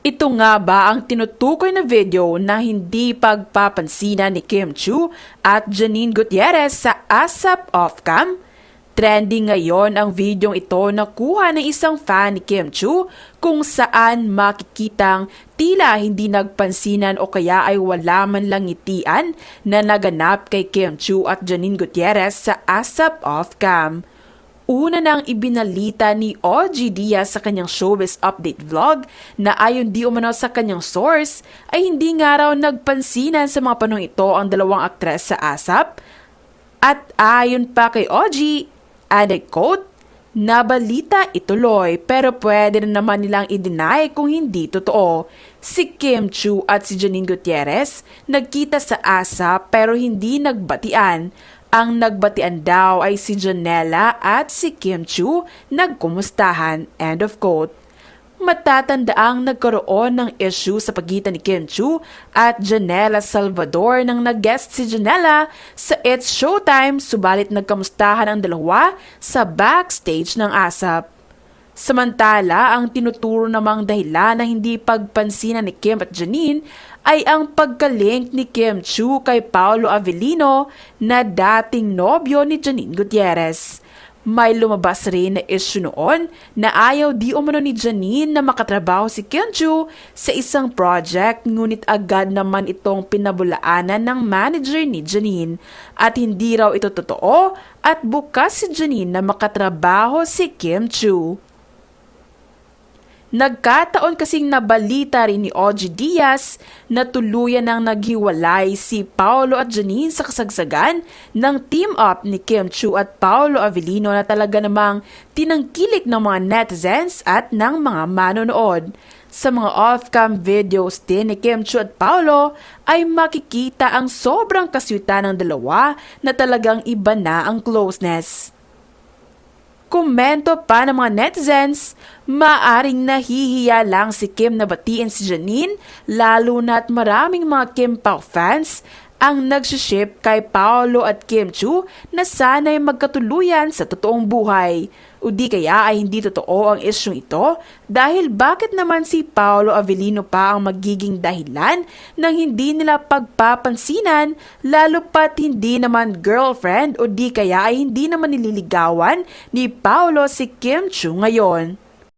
Ito nga ba ang tinutukoy na video na hindi pagpapansinan ni Kim Chu at Janine Gutierrez sa ASAP Offcam? Trending ngayon ang videong ito na kuha ng isang fan ni Kim Chu kung saan makikitang tila hindi nagpansinan o kaya ay wala man lang ngitian na naganap kay Kim Chu at Janine Gutierrez sa ASAP Offcam. Una nang ibinalita ni OG Diaz sa kanyang showbiz update vlog na ayon di umano sa kanyang source ay hindi nga raw nagpansinan sa mga panong ito ang dalawang aktres sa ASAP. At ayon pa kay OG, and I quote, Nabalita ituloy pero pwede na naman nilang i-deny kung hindi totoo. Si Kim Chu at si Janine Gutierrez nagkita sa ASAP pero hindi nagbatian. Ang nagbatian daw ay si Janela at si Kim Chu nagkumustahan. End of quote. Matatandaang nagkaroon ng issue sa pagitan ni Kim Chu at Janela Salvador nang nag-guest si Janela sa It's Showtime subalit nagkamustahan ang dalawa sa backstage ng ASAP. Samantala, ang tinuturo namang dahilan na hindi pagpansinan ni Kim at Janine ay ang pagkalink ni Kim Chu kay Paolo Avellino na dating nobyo ni Janine Gutierrez. May lumabas rin na issue noon na ayaw di umano ni Janine na makatrabaho si Kim Chu sa isang project ngunit agad naman itong pinabulaanan ng manager ni Janine at hindi raw ito totoo at bukas si Janine na makatrabaho si Kim Chu. Nagkataon kasing nabalita rin ni OG Diaz na tuluyan nang naghiwalay si Paolo at Janine sa kasagsagan ng team-up ni Kim Chu at Paolo Avellino na talaga namang tinangkilik ng mga netizens at ng mga manonood. Sa mga off-cam videos din ni Kim Chu at Paolo ay makikita ang sobrang kaswitan ng dalawa na talagang iba na ang closeness. Komento pa ng mga netizens, maaring nahihiya lang si Kim na batiin si Janine lalo na't maraming mga Kim Pao fans ang nagsiship kay Paolo at Kim Chu na sana'y magkatuluyan sa totoong buhay. O di kaya ay hindi totoo ang isyong ito dahil bakit naman si Paolo Avellino pa ang magiging dahilan ng hindi nila pagpapansinan lalo pat hindi naman girlfriend o di kaya ay hindi naman nililigawan ni Paolo si Kim Chu ngayon.